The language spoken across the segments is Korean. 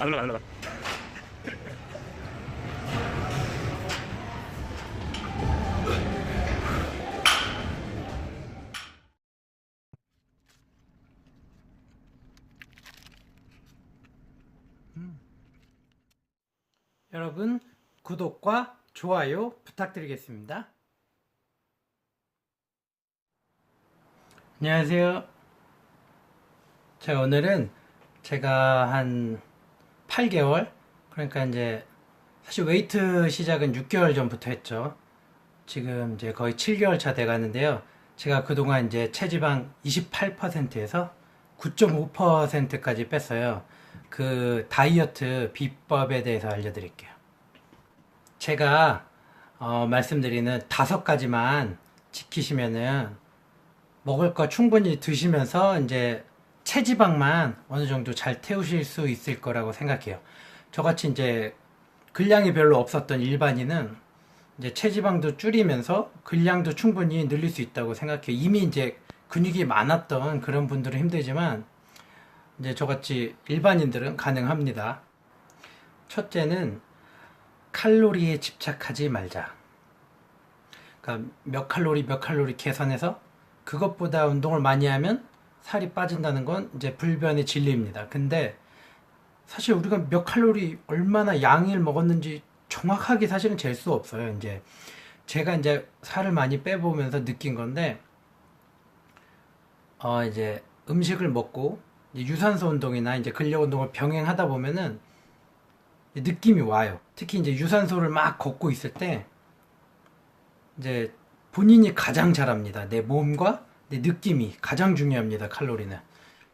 안 올라가 안 올라가 여러분 구독과 좋아요 부탁드리겠습니다. 안녕하세요. 자 오늘은 제가 한 8개월 그러니까 이제 사실 웨이트 시작은 6개월 전부터 했죠. 지금 이제 거의 7개월 차 돼가는데요. 제가 그동안 이제 체지방 28%에서 9.5%까지 뺐어요. 그 다이어트 비법에 대해서 알려드릴게요. 제가 어, 말씀드리는 다섯 가지만 지키시면은 먹을 거 충분히 드시면서 이제 체지방만 어느 정도 잘 태우실 수 있을 거라고 생각해요. 저같이 이제 근량이 별로 없었던 일반인은 이제 체지방도 줄이면서 근량도 충분히 늘릴 수 있다고 생각해요. 이미 이제 근육이 많았던 그런 분들은 힘들지만 이제 저같이 일반인들은 가능합니다. 첫째는 칼로리에 집착하지 말자. 그러니까 몇 칼로리 몇 칼로리 계산해서 그것보다 운동을 많이 하면 살이 빠진다는 건 이제 불변의 진리입니다. 근데 사실 우리가 몇 칼로리 얼마나 양을 먹었는지 정확하게 사실은 잴 수 없어요. 이제 제가 이제 살을 많이 빼보면서 느낀 건데 어 이제 음식을 먹고 이제 유산소 운동이나 이제 근력 운동을 병행하다 보면은 느낌이 와요. 특히 이제 유산소를 막 걷고 있을 때 이제 본인이 가장 잘합니다. 내 몸과 내 느낌이 가장 중요합니다. 칼로리는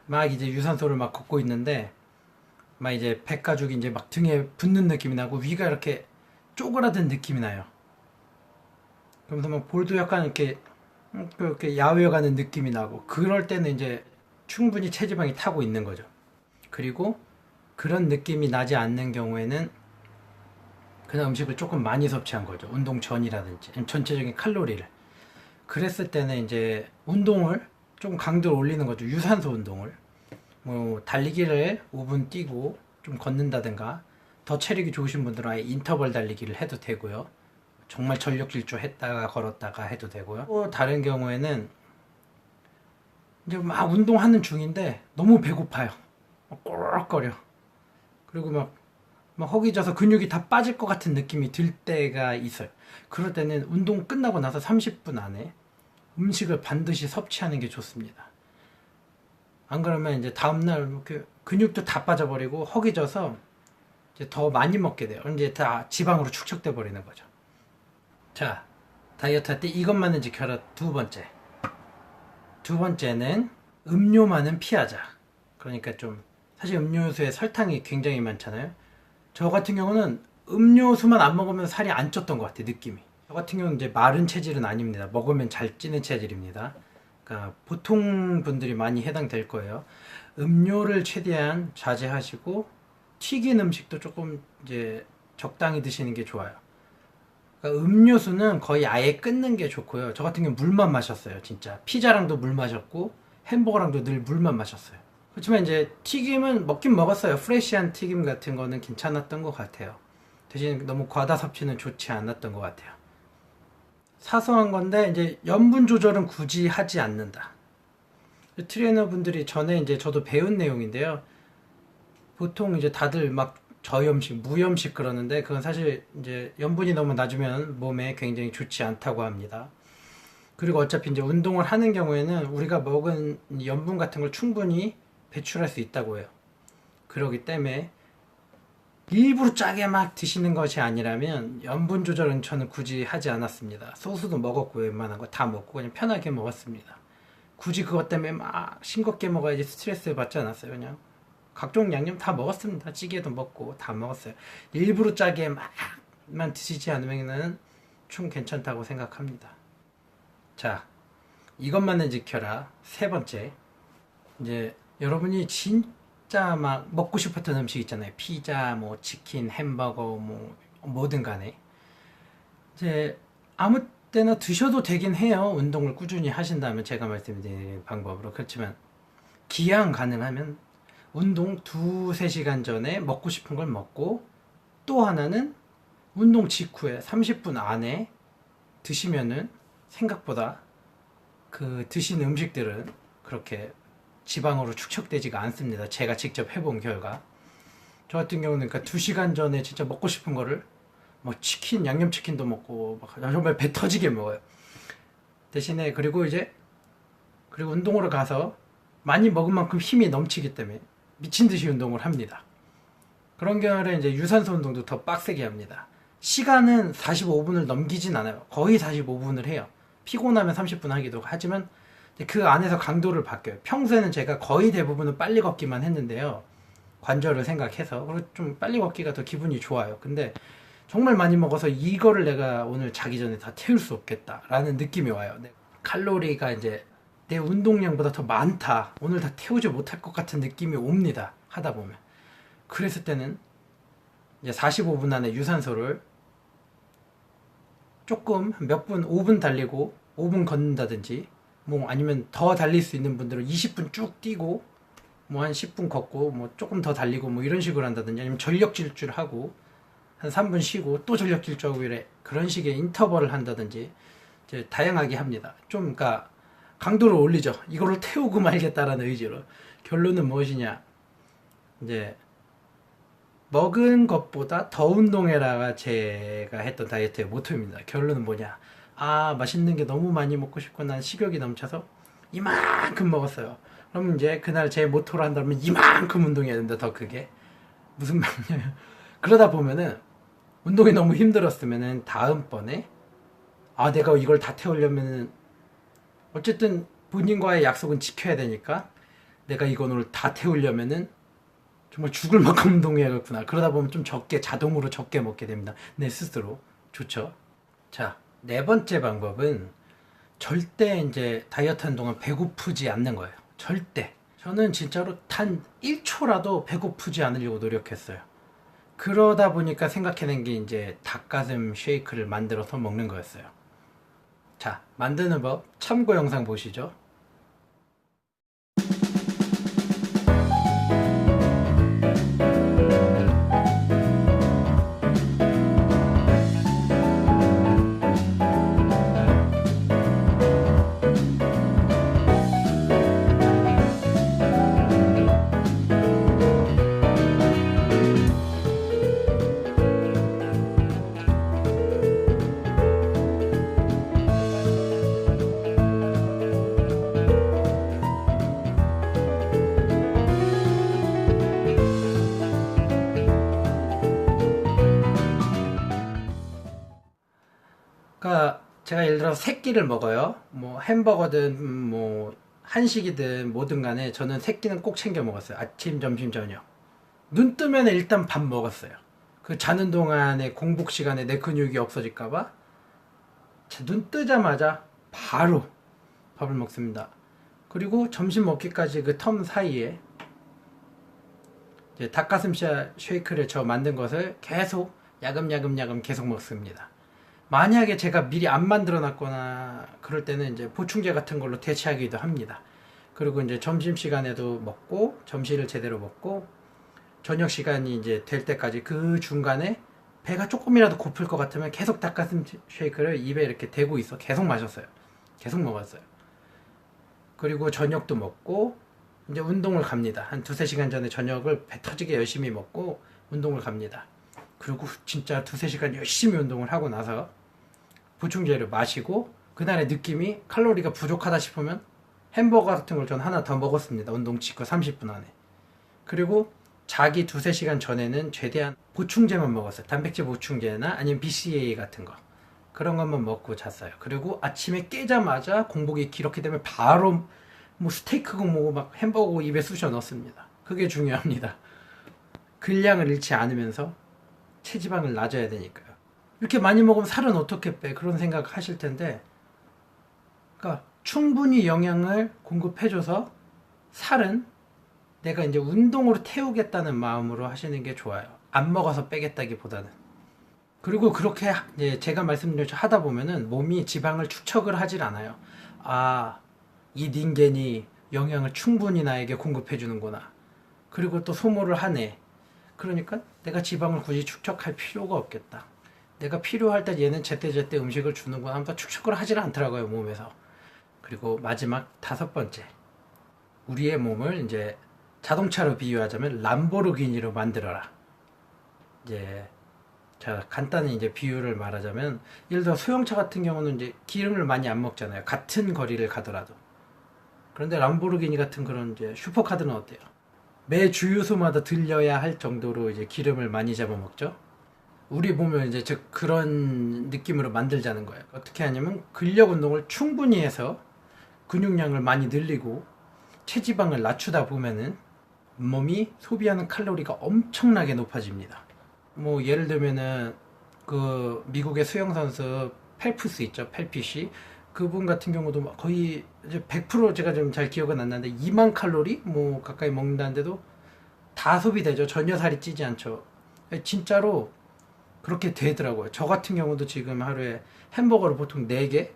막 이제 유산소를 막 걷고 있는데 막 이제 백가죽이 이제 막 등에 붙는 느낌이 나고 위가 이렇게 쪼그라든 느낌이 나요. 그러면서 막 볼도 약간 이렇게 음, 그렇게 야외어가는 느낌이 나고 그럴 때는 이제 충분히 체지방이 타고 있는 거죠. 그리고 그런 느낌이 나지 않는 경우에는 그냥 음식을 조금 많이 섭취한 거죠. 운동 전이라든지 전체적인 칼로리를. 그랬을 때는 이제 운동을 조금 강도를 올리는 거죠. 유산소 운동을. 뭐 달리기를 5분 뛰고 좀 걷는다든가 더 체력이 좋으신 분들은 아예 인터벌 달리기를 해도 되고요. 정말 전력 질주 했다가 걸었다가 해도 되고요. 또 다른 경우에는 이제 막 운동하는 중인데 너무 배고파요. 막 꼬락거려. 그리고 막, 막 허기져서 근육이 다 빠질 것 같은 느낌이 들 때가 있어요. 그럴 때는 운동 끝나고 나서 30분 안에 음식을 반드시 섭취하는 게 좋습니다. 안 그러면 이제 다음날 이렇게 근육도 다 빠져버리고 허기져서 이제 더 많이 먹게 돼요. 이제 다 지방으로 축적돼 버리는 거죠. 자, 다이어트 할 때 이것만은 지켜라. 두 번째. 두 번째는 음료만은 피하자. 그러니까 좀 사실 음료수에 설탕이 굉장히 많잖아요. 저 같은 경우는 음료수만 안 먹으면 살이 안 쪘던 것 같아요. 느낌이. 저 같은 경우는 이제 마른 체질은 아닙니다. 먹으면 잘 찌는 체질입니다. 그러니까 보통 분들이 많이 해당될 거예요. 음료를 최대한 자제하시고 튀긴 음식도 조금 이제 적당히 드시는 게 좋아요. 그러니까 음료수는 거의 아예 끊는 게 좋고요. 저 같은 경우 물만 마셨어요, 진짜. 피자랑도 물 마셨고 햄버거랑도 늘 물만 마셨어요. 그렇지만 이제 튀김은 먹긴 먹었어요. 프레시한 튀김 같은 거는 괜찮았던 것 같아요. 대신 너무 과다 섭취는 좋지 않았던 것 같아요. 사소한 건데 이제 염분 조절은 굳이 하지 않는다. 트레이너 분들이 전에 이제 저도 배운 내용인데요. 보통 이제 다들 막 저염식, 무염식 그러는데 그건 사실 이제 염분이 너무 낮으면 몸에 굉장히 좋지 않다고 합니다. 그리고 어차피 이제 운동을 하는 경우에는 우리가 먹은 염분 같은 걸 충분히 배출할 수 있다고 해요. 그러기 때문에 일부러 짜게 막 드시는 것이 아니라면 염분 조절은 저는 굳이 하지 않았습니다. 소스도 먹었고 웬만한 거 다 먹고 그냥 편하게 먹었습니다. 굳이 그것 때문에 막 싱겁게 먹어야지 스트레스 받지 않았어요. 그냥 각종 양념 다 먹었습니다. 찌개도 먹고 다 먹었어요. 일부러 짜게 막만 드시지 않으면 충 괜찮다고 생각합니다. 자, 이것만은 지켜라. 세 번째. 이제 여러분이 진짜 막 먹고 싶었던 음식 있잖아요. 피자, 뭐 치킨, 햄버거, 뭐 뭐든 간에 이제 아무 때나 드셔도 되긴 해요. 운동을 꾸준히 하신다면 제가 말씀드린 방법으로 그렇지만 기왕 가능하면 운동 두세 시간 전에 먹고 싶은 걸 먹고 또 하나는 운동 직후에 30분 안에 드시면은 생각보다 그 드시는 음식들은 그렇게 지방으로 축적되지가 않습니다. 제가 직접 해본 결과. 저 같은 경우는 그러니까 2시간 전에 진짜 먹고 싶은 거를 뭐 치킨, 양념치킨도 먹고 막 정말 배 터지게 먹어요. 대신에 그리고 이제 그리고 운동으로 가서 많이 먹은 만큼 힘이 넘치기 때문에 미친 듯이 운동을 합니다. 그런 경우에 이제 유산소 운동도 더 빡세게 합니다. 시간은 45분을 넘기진 않아요. 거의 45분을 해요. 피곤하면 30분 하기도 하지만 그 안에서 강도를 바뀌어요. 평소에는 제가 거의 대부분은 빨리 걷기만 했는데요. 관절을 생각해서 그리고 좀 빨리 걷기가 더 기분이 좋아요. 근데 정말 많이 먹어서 이거를 내가 오늘 자기 전에 다 태울 수 없겠다라는 느낌이 와요. 네. 칼로리가 이제 내 운동량보다 더 많다. 오늘 다 태우지 못할 것 같은 느낌이 옵니다. 하다 보면. 그랬을 때는 이제 45분 안에 유산소를 조금 몇 분, 5분 달리고 5분 걷는다든지 뭐 아니면 더 달릴 수 있는 분들은 20분 쭉 뛰고 뭐 한 10분 걷고 뭐 조금 더 달리고 뭐 이런 식으로 한다든지 아니면 전력 질주를 하고 한 3분 쉬고 또 전력 질주하고 이래 그런 식의 인터벌을 한다든지 이제 다양하게 합니다. 좀 그러니까 강도를 올리죠. 이거를 태우고 말겠다라는 의지로 결론은 무엇이냐? 이제 먹은 것보다 더 운동해라가 제가 했던 다이어트의 모토입니다. 결론은 뭐냐? 아 맛있는 게 너무 많이 먹고 싶고 난 식욕이 넘쳐서 이만큼 먹었어요. 그럼 이제 그날 제 모토로 한다면 이만큼 운동해야 된다 더 크게 무슨 말이냐면 그러다 보면은 운동이 너무 힘들었으면은 다음번에 아 내가 이걸 다 태우려면은 어쨌든 본인과의 약속은 지켜야 되니까 내가 이거 오늘 다 태우려면은 정말 죽을 만큼 운동해야겠구나. 그러다 보면 좀 적게 자동으로 적게 먹게 됩니다. 내 스스로 좋죠. 자, 네 번째 방법은 절대 이제 다이어트 하는 동안 배고프지 않는 거예요. 절대. 저는 진짜로 단 1초라도 배고프지 않으려고 노력했어요. 그러다 보니까 생각해낸 게 이제 닭가슴 쉐이크를 만들어서 먹는 거였어요. 자, 만드는 법 참고 영상 보시죠. 그러니까 제가 예를 들어 세 끼를 먹어요. 뭐 햄버거든 뭐 한식이든 뭐든 간에 저는 세 끼는 꼭 챙겨 먹었어요. 아침, 점심, 저녁. 눈 뜨면 일단 밥 먹었어요. 그 자는 동안에 공복 시간에 내 근육이 없어질까봐 눈 뜨자마자 바로 밥을 먹습니다. 그리고 점심 먹기까지 그 텀 사이에 닭가슴살 쉐이크를 저 만든 것을 계속 야금야금야금 계속 먹습니다. 만약에 제가 미리 안 만들어 놨거나 그럴 때는 이제 보충제 같은 걸로 대체하기도 합니다. 그리고 이제 점심 시간에도 먹고 점심을 제대로 먹고 저녁 시간이 이제 될 때까지 그 중간에 배가 조금이라도 고플 것 같으면 계속 닭가슴 쉐이크를 입에 이렇게 대고 있어 계속 마셨어요. 계속 먹었어요. 그리고 저녁도 먹고 이제 운동을 갑니다. 한 두세 시간 전에 저녁을 배 터지게 열심히 먹고 운동을 갑니다. 그리고 진짜 두세 시간 열심히 운동을 하고 나서 보충제를 마시고 그날의 느낌이 칼로리가 부족하다 싶으면 햄버거 같은 걸 전 하나 더 먹었습니다. 운동 직후 30분 안에. 그리고 자기 두세 시간 전에는 최대한 보충제만 먹었어요. 단백질 보충제나 아니면 BCA 같은 거. 그런 것만 먹고 잤어요. 그리고 아침에 깨자마자 공복이 길었기 때문에 바로 뭐 스테이크고 뭐고 막 햄버거 입에 쑤셔 넣습니다. 그게 중요합니다. 근량을 잃지 않으면서 체지방을 낮아야 되니까요. 이렇게 많이 먹으면 살은 어떻게 빼? 그런 생각 하실 텐데, 그러니까 충분히 영양을 공급해줘서 살은 내가 이제 운동으로 태우겠다는 마음으로 하시는 게 좋아요. 안 먹어서 빼겠다기보다는. 그리고 그렇게 이제 제가 말씀드린 것 하다 보면은 몸이 지방을 축척을 하질 않아요. 아, 이 닌겐이 영양을 충분히 나에게 공급해 주는구나. 그리고 또 소모를 하네. 그러니까 내가 지방을 굳이 축적할 필요가 없겠다. 내가 필요할 때 얘는 제때제때 음식을 주는구나 하면서 축적을 하질 않더라고요, 몸에서. 그리고 마지막 다섯 번째. 우리의 몸을 이제 자동차로 비유하자면 람보르기니로 만들어라. 이제 자 간단히 이제 비유를 말하자면 예를 들어 소형차 같은 경우는 이제 기름을 많이 안 먹잖아요. 같은 거리를 가더라도. 그런데 람보르기니 같은 그런 이제 슈퍼카드는 어때요? 매 주유소마다 들려야 할 정도로 이제 기름을 많이 잡아먹죠. 우리 보면 이제 즉 그런 느낌으로 만들자는 거예요. 어떻게 하냐면 근력 운동을 충분히 해서 근육량을 많이 늘리고 체지방을 낮추다 보면은 몸이 소비하는 칼로리가 엄청나게 높아집니다. 뭐 예를 들면은 그 미국의 수영 선수 펠프스 있죠, 펠피시 그분 같은 경우도 막 거의 이제 100% 제가 좀 잘 기억은 안 나는데 2만 칼로리 뭐 가까이 먹는다는데도 다 소비되죠. 전혀 살이 찌지 않죠. 진짜로 그렇게 되더라고요. 저 같은 경우도 지금 하루에 햄버거를 보통 4개,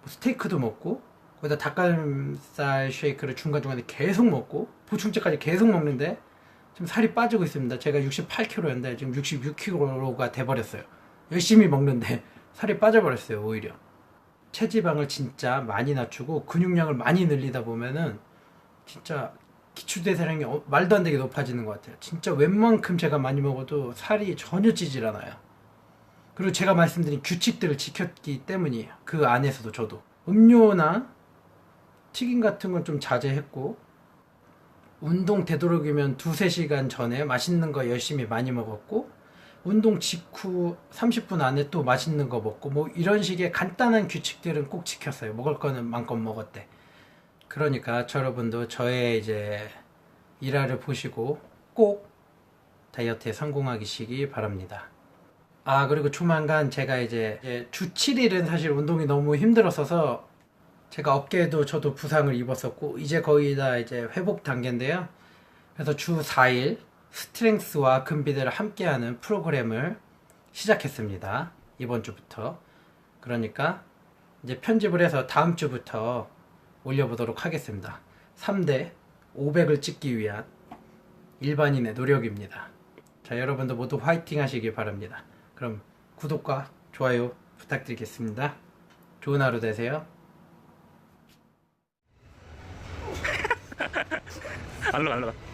뭐 스테이크도 먹고, 거기다 닭가슴살 쉐이크를 중간중간에 계속 먹고, 보충제까지 계속 먹는데, 지금 살이 빠지고 있습니다. 제가 68kg였는데, 지금 66kg가 돼버렸어요. 열심히 먹는데, 살이 빠져버렸어요, 오히려. 체지방을 진짜 많이 낮추고, 근육량을 많이 늘리다 보면은, 진짜 기초대사량이 어- 말도 안 되게 높아지는 것 같아요. 진짜 웬만큼 제가 많이 먹어도 살이 전혀 찌질 않아요. 그리고 제가 말씀드린 규칙들을 지켰기 때문이에요. 그 안에서도 저도. 음료나 튀김 같은 건 좀 자제했고, 운동 되도록이면 두세 시간 전에 맛있는 거 열심히 많이 먹었고, 운동 직후 30분 안에 또 맛있는 거 먹고, 뭐 이런 식의 간단한 규칙들은 꼭 지켰어요. 먹을 거는 마음껏 먹었대. 그러니까 저 여러분도 저의 이제 일화를 보시고 꼭 다이어트에 성공하시기 바랍니다. 아 그리고 조만간 제가 이제 이제 주 7일은 사실 운동이 너무 힘들었어서 제가 어깨에도 저도 부상을 입었었고 이제 거의 다 이제 회복 단계인데요. 그래서 주 4일 스트렝스와 금비대를 함께하는 프로그램을 시작했습니다. 이번 주부터. 그러니까 이제 편집을 해서 다음 주부터 올려보도록 하겠습니다. 3대 500을 찍기 위한 일반인의 노력입니다. 자, 여러분도 모두 화이팅 하시기 바랍니다. 그럼 구독과 좋아요 부탁드리겠습니다. 좋은 하루 되세요. 알로 알로